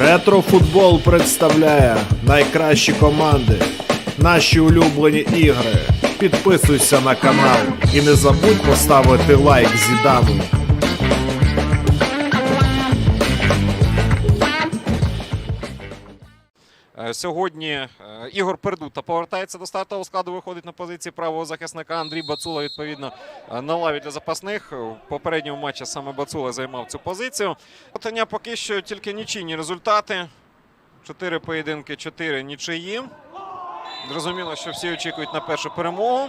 Ретрофутбол представляє найкращі команди, наші улюблені ігри. Підписуйся на канал і не забудь поставити лайк Зідану. Сьогодні е, Ігор Пердута повертається до стартового складу, виходить на позиції правого захисника. Андрій Бацула, відповідно, е, на лаві для запасних. В попередньому матчі саме Бацула займав цю позицію. Отання поки що тільки нічийні результати. Чотири поєдинки, чотири нічиї. Зрозуміло, що всі очікують на першу перемогу.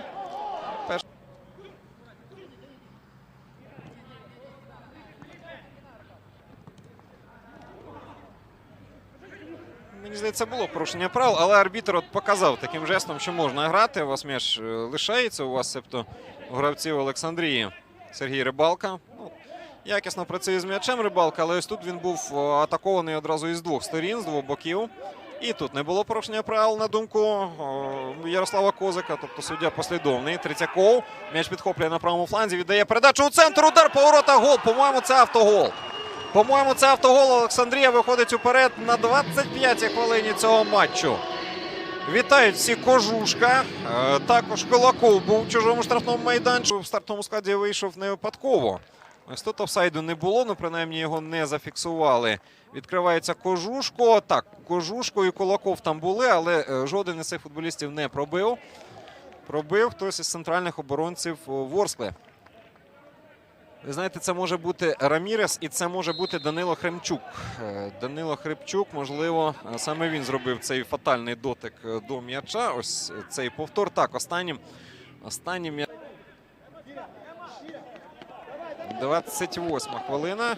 Мені здається, було порушення правил, але арбітр от показав таким жестом, що можна грати. У вас м'яч е, лишається. У вас, себто гравців Олександрії Сергій Рибалка. Ну, якісно працює з м'ячем Рибалка, але ось тут він був е, атакований одразу із двох сторін, з двох боків. І тут не було порушення правил на думку е, Ярослава Козика, тобто суддя послідовний. Третьяков. М'яч підхоплює на правому фланзі, віддає передачу у центр. Удар поворота. Гол. По-моєму, це автогол. По-моєму, це автогол. Олександрія виходить уперед на 25-й хвилині цього матчу. Вітають всі Кожушка. Е, Також Кулаков був у чужому штрафному майданчику. В стартовому складі вийшов не випадково. Ось тут офсайду не було, ну принаймні його не зафіксували. Відкривається Кожушко. Так, Кожушко і Кулаков там були, але е, жоден із цих футболістів не пробив. Пробив хтось із центральних оборонців е, Ворскли. Ви знаєте, це може бути Рамірес і це може бути Данило Хремчук. Е, Данило Хремчук, можливо, е, саме він зробив цей фатальний дотик е, до м'яча. Ось цей повтор. Так, останнім. Останнім м'я- 28 хвилина.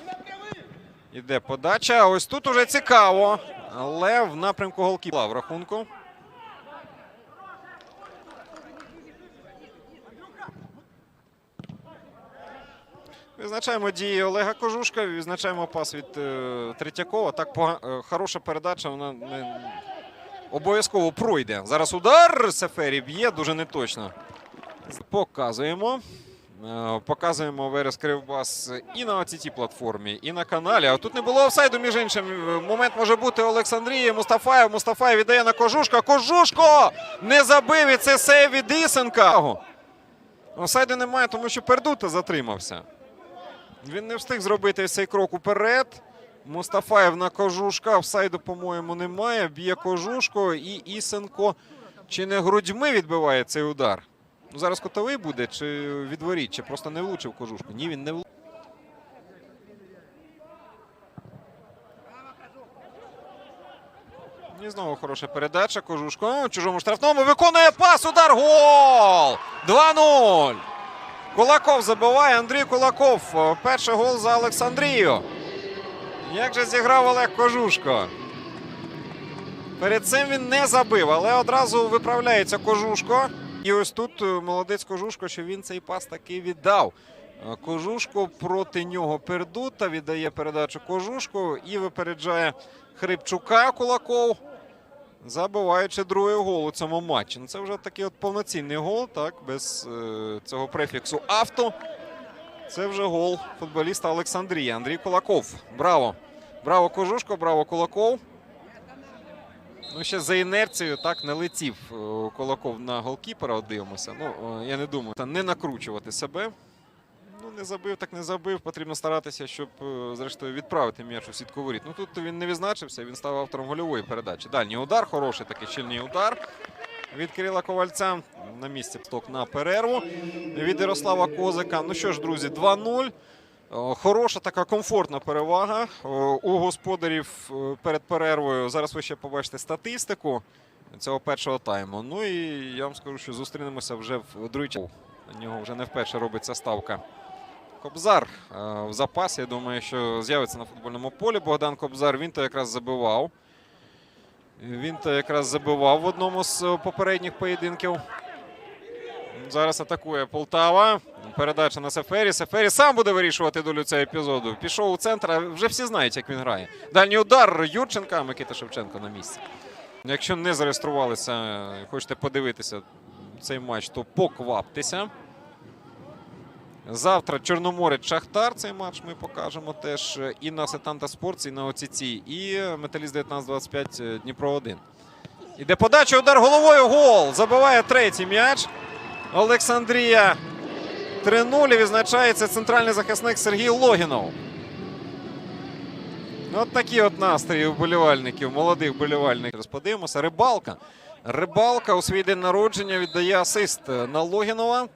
Іде подача. Ось тут уже цікаво. Але в напрямку голкіпа в рахунку. Відзначаємо дії Олега Кожушка, відзначаємо пас від е, Третьякова. Так е, хороша передача, вона не обов'язково пройде. Зараз удар Сефері б'є дуже неточно. Показуємо. Е, Показуємо Верес Кривбас і на оцій платформі, і на каналі. А тут не було офсайду, між іншим. Момент може бути Олександрії. Мустафаєв. Мустафаєв віддає на Кожушка. Кожушко! Не забив і це сейв від Ісенка. Офсайду немає, тому що Пердута затримався. Він не встиг зробити цей крок уперед. Мустафаєв на кожушка. Офсайду, по-моєму, немає. Б'є кожушко і Ісенко чи не грудьми відбиває цей удар. Ну, зараз котовий буде, чи відворіть, чи просто не влучив кожушку. Ні, він не влучив. І знову хороша передача. Кожушко чужому штрафному виконує пас. Удар. Гол! 2-0. Кулаков забиває Андрій Кулаков. Перший гол за Олександрію. Як же зіграв Олег Кожушко? Перед цим він не забив, але одразу виправляється Кожушко. І ось тут е, молодець Кожушко, що він цей пас таки віддав. Е, Кожушко проти нього пердута, віддає передачу Кожушко і випереджає Хрипчука Кулаков, забиваючи другий гол у цьому матчі. Ну, це вже такий от повноцінний гол, так, без е, цього префіксу авто. Це вже гол футболіста Олександрії. Андрій Кулаков. Браво! Браво Кожушко, браво Кулаков. Ну, ще за інерцією так не летів е, Кулаков на голкіпера. Дивимося. Ну, е, я не думаю, та не накручувати себе. Не забив, так не забив. Потрібно старатися, щоб е, зрештою відправити м'яч у сітку воріт. Ну тут він не відзначився, він став автором гольової передачі. Дальній удар, хороший такий щільний удар. Від Кирила Ковальця на місці сток на перерву від Ярослава Козика. Ну що ж, друзі, 2-0. Хороша така комфортна перевага у господарів е, перед перервою. Зараз ви ще побачите статистику цього першого тайму. Ну і я вам скажу, що зустрінемося вже в другій. На нього вже не вперше робиться ставка. Кобзар е, в запасі. Я думаю, що з'явиться на футбольному полі. Богдан Кобзар він то якраз забивав. Він то якраз забивав в одному з е, попередніх поєдинків. Зараз атакує Полтава. Передача на Сефері. Сефері сам буде вирішувати долю цього епізоду. Пішов у центр, вже всі знають, як він грає. Дальній удар Юрченка, Микита Шевченко на місці. Якщо не зареєструвалися, хочете подивитися цей матч, то покваптеся. Завтра Чорноморець Шахтар. Цей матч ми покажемо теж е, і на Сетанта Спортс, і на ОЦЦ, і Металіст 1925 е, Дніпро 1. Іде подача, удар головою. Гол. Забиває третій м'яч. Олександрія 3-0 і відзначається центральний захисник Сергій Логінов. От такі от настрої вболівальників, молодих вболівальників. Зараз Подивимося. Рибалка. Рибалка у свій день народження віддає асист е, на Логінова.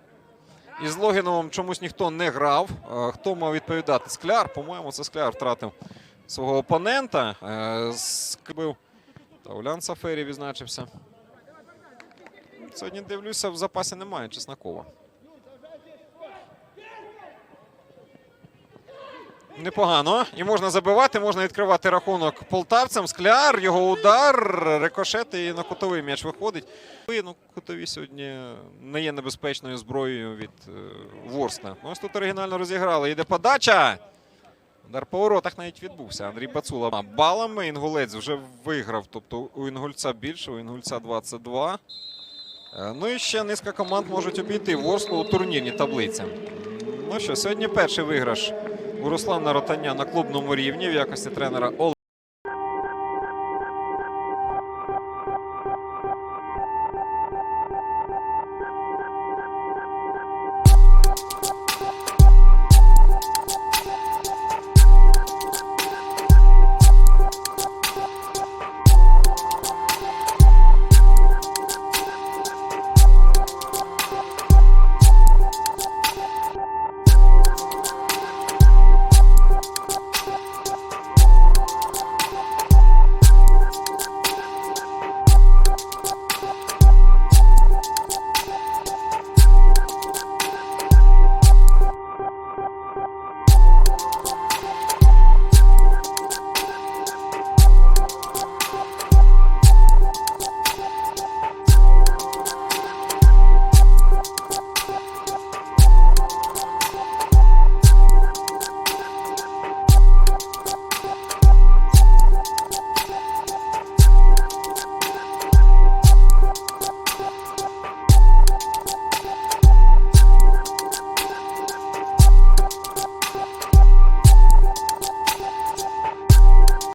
І з Логіновим чомусь ніхто не грав. Е, Хто мав відповідати? Скляр. По-моєму, це Скляр втратив свого опонента. Е, Скрибив. Та Улян Сафері відзначився. Сьогодні дивлюся, в запасі немає Чеснокова. Непогано. І можна забивати, можна відкривати рахунок полтавцям. Скляр, його удар, рикошет і на кутовий м'яч виходить. Ну, кутові сьогодні не є небезпечною зброєю від е, Ворскла. Ось тут оригінально розіграли. Йде подача. Удар по воротах навіть відбувся. Андрій Бацула балами. Інгулець вже виграв. Тобто у Інгульця більше, у Інгульця 22. Е, Ну і ще низка команд можуть обійти Ворсклу у турнірній таблиці. Ну що, сьогодні перший виграш у Руслана Ротаня на клубному рівні в якості тренера.